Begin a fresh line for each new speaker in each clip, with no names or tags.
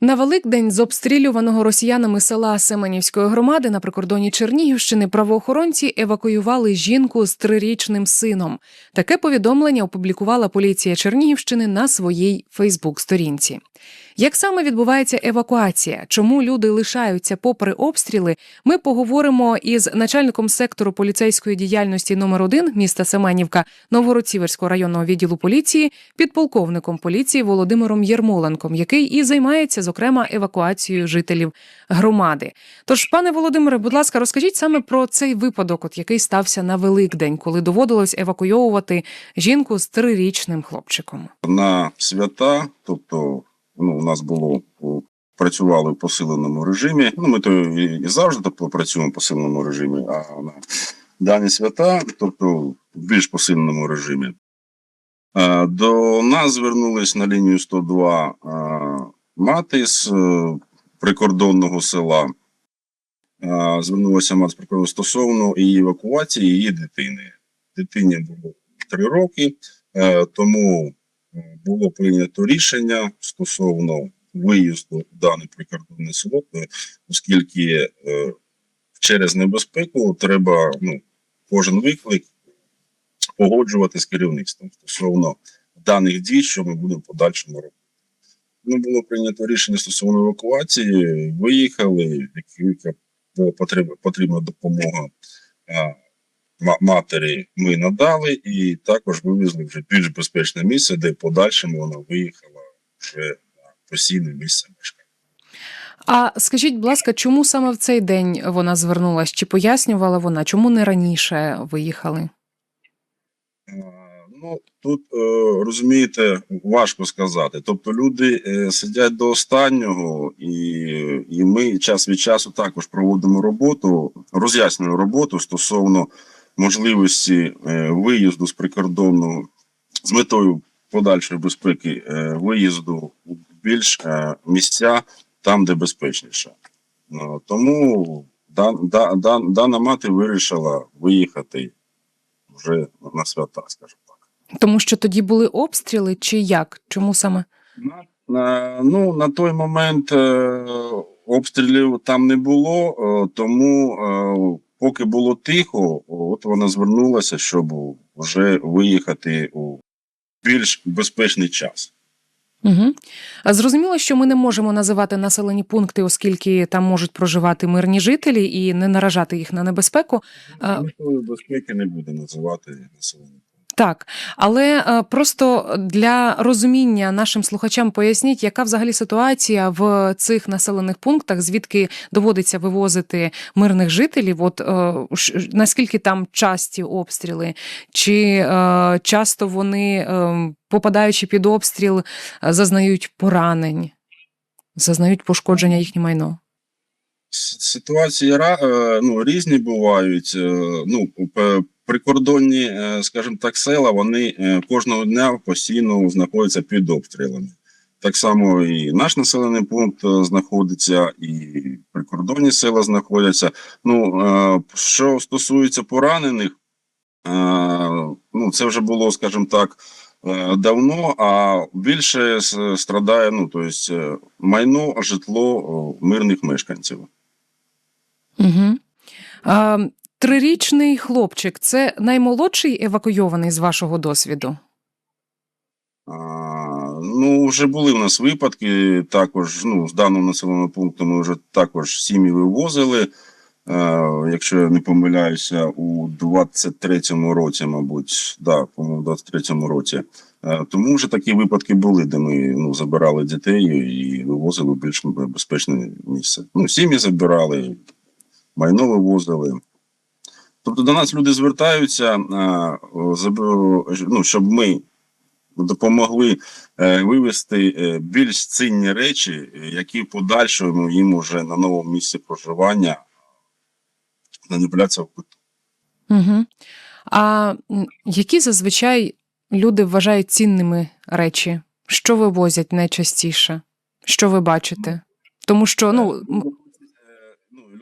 На Великдень з обстрілюваного росіянами села Семенівської громади на прикордоні Чернігівщини правоохоронці евакуювали жінку з трирічним сином. Таке повідомлення опублікувала поліція Чернігівщини на своїй Фейсбук-сторінці. Як саме відбувається евакуація? Чому люди лишаються попри обстріли? Ми поговоримо із начальником сектору поліцейської діяльності номер 1 міста Семенівка Новгород-Сіверського районного відділу поліції, підполковником поліції Володимиром Єрмоленком, який і займається, зокрема, евакуацією жителів громади. Тож, пане Володимире, будь ласка, розкажіть саме про цей випадок, от який стався на Великдень, коли доводилось евакуйовувати жінку з трирічним хлопчиком.
на свята, тобто ну, у нас було працювали в посиленому режимі. Ну, ми то і, завжди тобто, працюємо в посиленому режимі, а на дані свята, тобто в більш посиленому режимі. До нас звернулись на лінію 102 е, мати з прикордонного села. Звернулася мати з прикордонного стосовно її евакуації її дитини. Дитині було 3 роки, е, тому було прийнято рішення стосовно виїзду в дане прикордонне село, е, оскільки е, через небезпеку треба ну, кожен виклик погоджувати з керівництвом стосовно даних дій, що ми будемо подальшому робити. Ну, було прийнято рішення стосовно евакуації. Виїхали, яка потрібна, допомога ма- матері. Ми надали, і також вивезли вже більш безпечне місце, де в подальшому вона виїхала вже на постійне місце мешкання.
А скажіть, будь ласка, чому саме в цей день вона звернулась? Чи пояснювала вона, чому не раніше виїхали?
Ну тут е, розумієте, важко сказати. Тобто люди е, сидять до останнього, і, і ми час від часу також проводимо роботу, роз'яснюємо роботу стосовно можливості е, виїзду з прикордонного з метою подальшої безпеки е, виїзду у більш е, місця там, де безпечніше. Ну, тому дан, да, дан, дана мати вирішила виїхати вже на свята, скажімо так.
Тому що тоді були обстріли, чи як? Чому саме?
На, на, ну, на той момент е, обстрілів там не було, е, тому е, поки було тихо, от вона звернулася, щоб вже виїхати у більш безпечний час.
Угу. А зрозуміло, що ми не можемо називати населені пункти, оскільки там можуть проживати мирні жителі і не наражати їх на небезпеку.
Ніхто безпеки не буде називати населення.
Так, але е, просто для розуміння нашим слухачам поясніть, яка взагалі ситуація в цих населених пунктах, звідки доводиться вивозити мирних жителів. От е, наскільки там часті обстріли, чи е, часто вони, попадаючи під обстріл, зазнають поранень, зазнають пошкодження їхнє майно.
Ситуації ну, різні бувають. Ну, прикордонні, е, скажімо так, села, вони е, кожного дня постійно знаходяться під обстрілами. Так само і наш населений пункт е, знаходиться, і прикордонні села знаходяться. Ну, що стосується поранених, ну, це вже було, скажімо так, давно, а більше страдає ну, тобто, майно, житло мирних мешканців.
Угу. Трирічний хлопчик це наймолодший евакуйований з вашого досвіду.
А, ну, вже були в нас випадки. Також ну, з даного населеного пункту ми вже також сім'ї вивозили. Е, якщо я не помиляюся, у 23-му році, мабуть, да, по-моєму, в 23-му році. Е, тому вже такі випадки були, де ми ну, забирали дітей і вивозили в більш безпечне місце. Ну, сім'ї забирали, майно вивозили. Тобто до нас люди звертаються, е, ну, щоб ми допомогли е, вивести е, більш цінні речі, які в подальшому їм уже на новому місці проживання знадобляться в биту.
Угу. А які зазвичай люди вважають цінними речі? Що вивозять найчастіше? Що ви бачите? Тому що ну,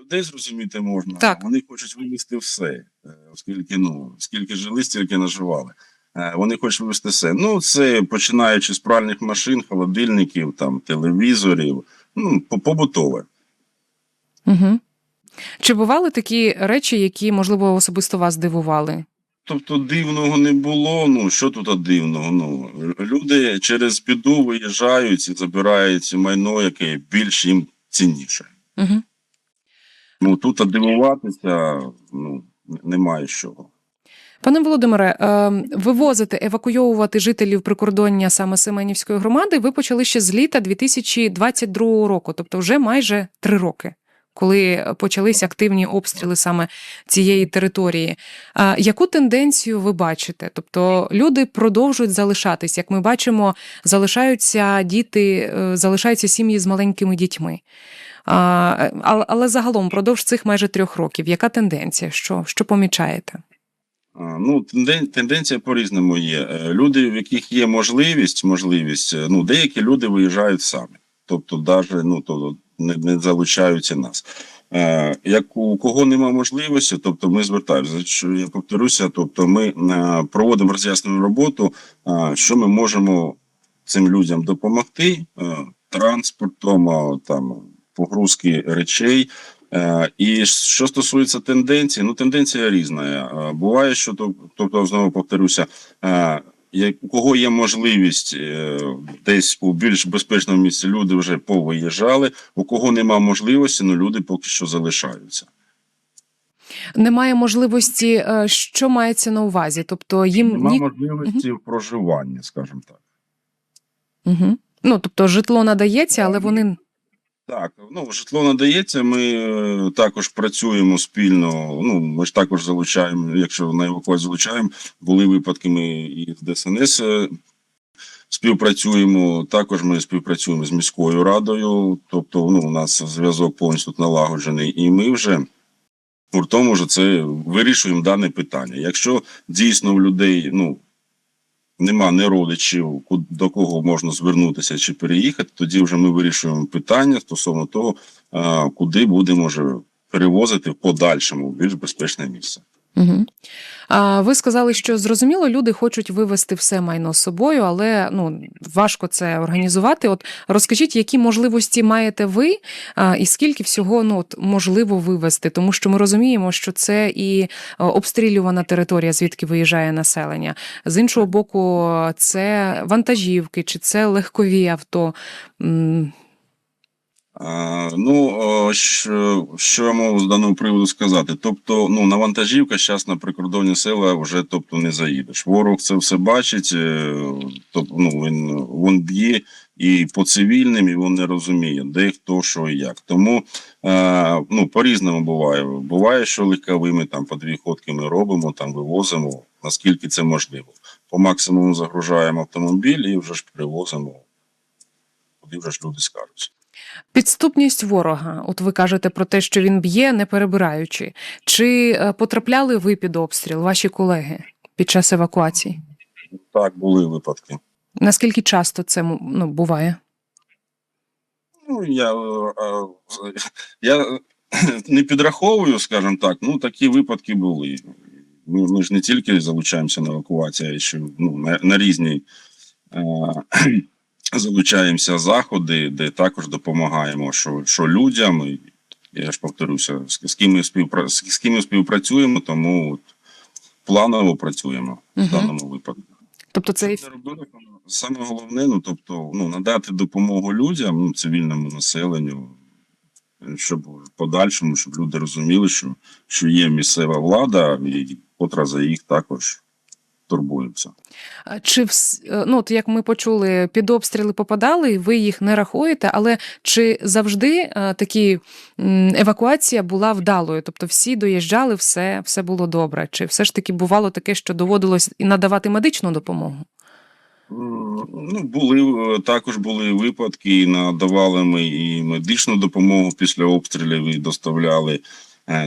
людей зрозуміти можна,
Так.
вони хочуть вивезти все, е, оскільки ну, скільки жили, стільки наживали. Е, Вони хочуть вивезти все. Ну, це починаючи з пральних машин, холодильників, там, телевізорів, ну, побутове.
Угу. Чи бували такі речі, які, можливо, особисто вас дивували?
Тобто дивного не було. Ну що тут дивного? Ну люди через біду виїжджають і забирають майно, яке більш їм цінніше.
Угу.
Ну тут дивуватися ну немає чого.
Пане Володимире, е, вивозити, евакуйовувати жителів прикордоння саме Семенівської громади ви почали ще з літа 2022 року, тобто вже майже три роки, коли почалися активні обстріли саме цієї території. Яку тенденцію ви бачите? Тобто люди продовжують залишатись, як ми бачимо, залишаються діти, е, залишаються сім'ї з маленькими дітьми. Але, загалом, продовж цих майже трьох років, яка тенденція? Що, що помічаєте?
Ну, тенден- тенденція по-різному є. Е, Люди, в яких є можливість, можливість, е, ну, деякі люди виїжджають самі. Тобто, навіть ну, то не, не залучаються нас. Е, як у кого немає можливості, тобто ми звертаємося. Я повторюся, тобто ми проводимо роз'яснену роботу, що ми можемо цим людям допомогти транспортом, там погрузки речей. Е, І що стосується тенденції, ну тенденція різна. Е, Буває, що тобто, знову повторюся, е, у кого є можливість десь у більш безпечному місці, люди вже повиїжджали. У кого немає можливості, ну люди поки що залишаються.
Немає можливості, що мається на увазі? Тобто їм
Немає можливості проживання, скажімо так.
Угу. Ну, тобто житло надається, але вони
Так, ну житло надається. Ми е, також працюємо спільно. Ну ми ж також залучаємо. Якщо на евакуацію залучаємо, були випадки. Ми і з ДСНС е, співпрацюємо. Також ми співпрацюємо з міською радою. Тобто, ну у нас зв'язок повністю налагоджений, і ми вже гуртом уже це вирішуємо дане питання. Якщо дійсно в людей ну нема не родичів, до кого можна звернутися чи переїхати, тоді вже ми вирішуємо питання стосовно того, куди будемо вже перевозити в подальшому в більш безпечне місце.
Угу. А ви сказали, що зрозуміло, люди хочуть вивезти все майно з собою, але ну важко це організувати. От розкажіть, які можливості маєте ви, а, і скільки всього ну от можливо вивезти, тому що ми розуміємо, що це і обстрілювана територія, звідки виїжджає населення. З іншого боку, це вантажівки чи це легкові авто.
Ну, що, я можу з даного приводу сказати? Тобто, ну, на вантажівка зараз на прикордонні села вже тобто, не заїдеш. Ворог це все бачить, тобто, ну, він, він б'є і по цивільним, і він не розуміє, де хто, що і як. Тому е, ну, по-різному буває. Буває, що легковими там по дві ходки ми робимо, там вивозимо, наскільки це можливо. По максимуму загружаємо автомобіль і вже ж привозимо, куди вже ж люди скажуть.
Підступність ворога. От ви кажете про те, що він б'є, не перебираючи. Чи е, потрапляли ви під обстріл, ваші колеги, під час евакуації?
Так, були випадки.
Наскільки часто це ну, буває?
Ну, я, е, е, я не підраховую, скажімо так, ну такі випадки були. Ми, ми ж не тільки залучаємося на евакуацію, а ще ну, на, на різні е, залучаємося заходи, де також допомагаємо, що, що людям. Я ж повторюся, з, ким ми співпра... з, ким ми співпрацюємо, тому от, планово працюємо в даному випадку.
Тобто це
робили, саме головне, ну тобто, ну надати допомогу людям, ну, цивільному населенню, щоб в подальшому, щоб люди розуміли, що, що є місцева влада, і котра за їх також турбується.
А чи вс... е, ну, от як ми почули, під обстріли попадали, ви їх не рахуєте, але чи завжди е, такі евакуація була вдалою? Тобто всі доїжджали, все, все було добре? Чи все ж таки бувало таке, що доводилось і надавати медичну допомогу?
Ну, були е, також були випадки, і надавали ми і медичну допомогу після обстрілів і доставляли е,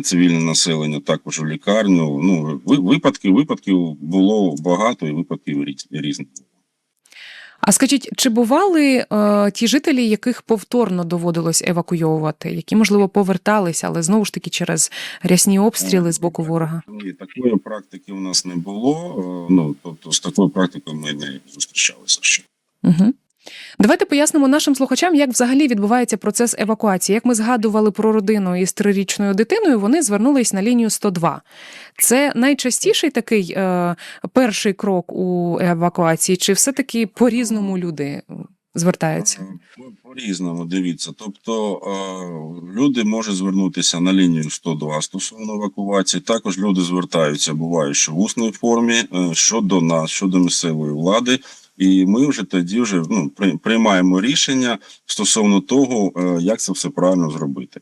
цивільне населення також у лікарню. Ну, ви- випадків, випадків було багато, і випадків різ- різних.
А скажіть, чи бували е, ті жителі, яких повторно доводилось евакуйовувати, які, можливо, повертались, але знову ж таки через рясні обстріли з боку ворога?
Ні, такої практики у нас не було. Е, Ну тобто з такою практикою ми не зустрічалися ще.
Угу. Давайте пояснимо нашим слухачам, як взагалі відбувається процес евакуації. Як ми згадували про родину із трирічною дитиною, вони звернулись на лінію 102. Це найчастіший такий е, перший крок у евакуації, чи все-таки по-різному люди звертаються?
По- По-різному, дивіться. Тобто е, люди можуть звернутися на лінію 102 стосовно евакуації. Також люди звертаються, буває, що в усній формі е, щодо нас, щодо місцевої влади. І ми вже тоді вже ну, приймаємо рішення стосовно того, е, як це все правильно зробити.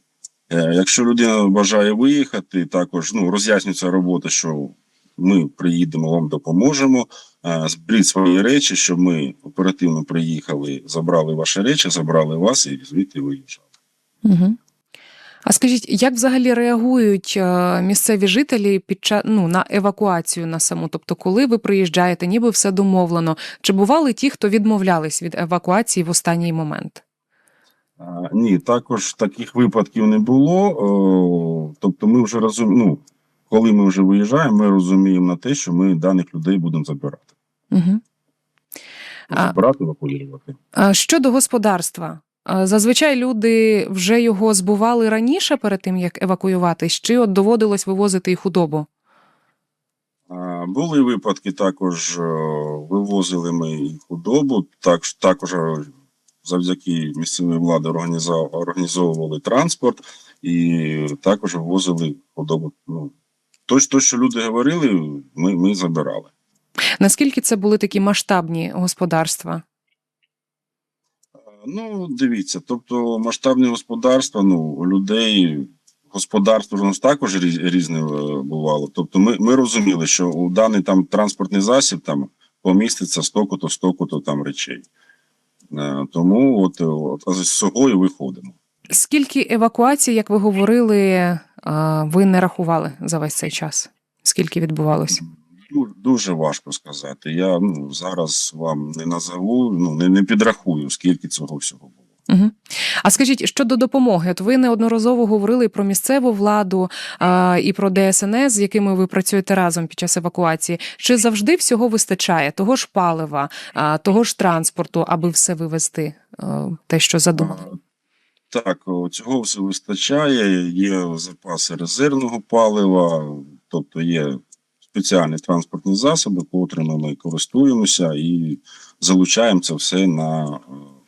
Е, Якщо людина бажає виїхати, також ну, роз'яснюється робота, що ми приїдемо, вам допоможемо. Е, Зберіть свої речі, щоб ми оперативно приїхали, забрали ваші речі, забрали вас і звідти виїжджали.
Угу. А скажіть, як взагалі реагують е, місцеві жителі під час ну, на евакуацію на саму? Тобто, коли ви приїжджаєте, ніби все домовлено? Чи бували ті, хто відмовлялись від евакуації в останній момент?
Ні, також таких випадків не було. Тобто, ми вже розуміємо, ну, коли ми вже виїжджаємо, ми розуміємо на те, що ми даних людей будемо забирати.
Угу.
Забирати, евакуювати.
А Щодо господарства, зазвичай люди вже його збували раніше перед тим, як евакуюватись, чи от доводилось вивозити і худобу?
Були випадки, також е, вивозили ми і худобу, так, також е, завдяки місцевій владі організовували транспорт і також вивозили худобу. Ну, то, то, що люди говорили, ми, ми забирали.
Наскільки це були такі масштабні господарства?
Е, Ну, дивіться, тобто масштабні господарства, ну, у людей господарство у нас також різне е, бувало. Тобто ми, ми розуміли, що у даний там транспортний засіб там поміститься столько-то, столько-то там речей. Е, Тому от, от з і виходимо.
Скільки евакуацій, як ви говорили, ви не рахували за весь цей час? Скільки відбувалося?
Ду- Дуже важко сказати. Я ну, зараз вам не назову, ну не, не підрахую, скільки цього всього було.
Угу. А скажіть, щодо допомоги, от ви неодноразово говорили про місцеву владу а, і про ДСНС, з якими ви працюєте разом під час евакуації. Чи завжди всього вистачає? Того ж палива, а, того ж транспорту, аби все вивезти, а, те, що задумали?
Так, цього все вистачає. Є запаси резервного палива, тобто є спеціальні транспортні засоби, котрими ми користуємося і залучаємо це все на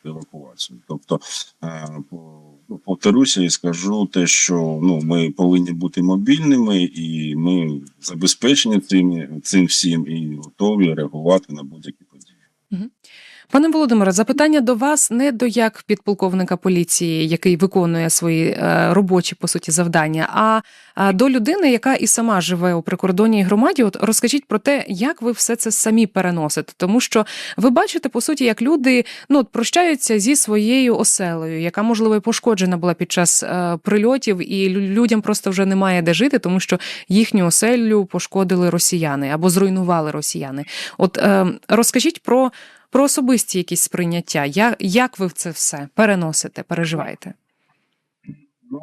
е, евакуацію. Тобто, е, ну, повторюся і скажу те, що ну, ми повинні бути мобільними, і ми забезпечені цим, цим всім і готові реагувати на будь-які події.
Пане Володимире, запитання до вас не до як підполковника поліції, який виконує свої е, робочі по суті завдання, а, до людини, яка і сама живе у прикордонній громаді. От розкажіть про те, як ви все це самі переносите, тому що ви бачите по суті, як люди ну от прощаються зі своєю оселею, яка можливо і пошкоджена була під час е, прильотів, і людям просто вже немає де жити, тому що їхню оселю пошкодили росіяни або зруйнували росіяни. От е, розкажіть про. Про особисті якісь сприйняття. Я, як ви це все переносите, переживаєте?
Ну,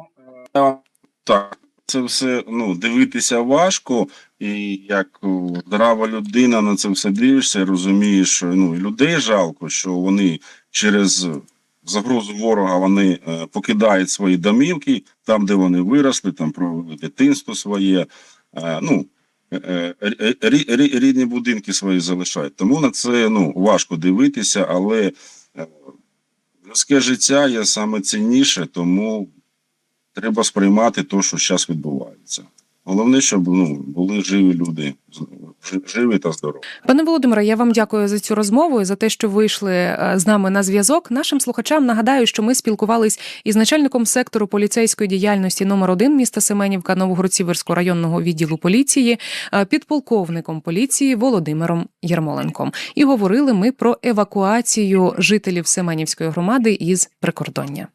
е, так, це все ну, дивитися важко, і як здрава людина на це все дивишся, розумієш, що ну, людей жалко, що вони через загрозу ворога вони е, покидають свої домівки, там, де вони виросли, там провели дитинство своє. Е, ну, рідні будинки свої залишають. Тому на це ну, важко дивитися, але е, людське життя є саме цінніше, тому треба сприймати те, що зараз відбувається. Головне, щоб ну, були живі люди, жи- живі та здорові.
Пане Володимире, я вам дякую за цю розмову і за те, що вийшли е, з нами на зв'язок. Нашим слухачам нагадаю, що ми спілкувались із начальником сектору поліцейської діяльності номер 1 міста Семенівка Новогроцівського районного відділу поліції, е, підполковником поліції Володимиром Єрмоленком. І говорили ми про евакуацію жителів Семенівської громади із прикордоння.